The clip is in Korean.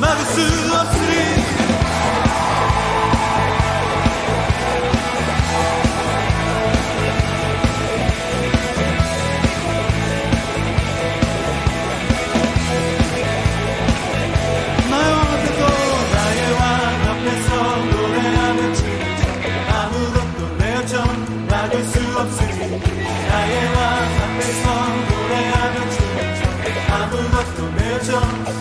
막을 수 없으리. 세상 노래하며 춤춰 아무것도 매워져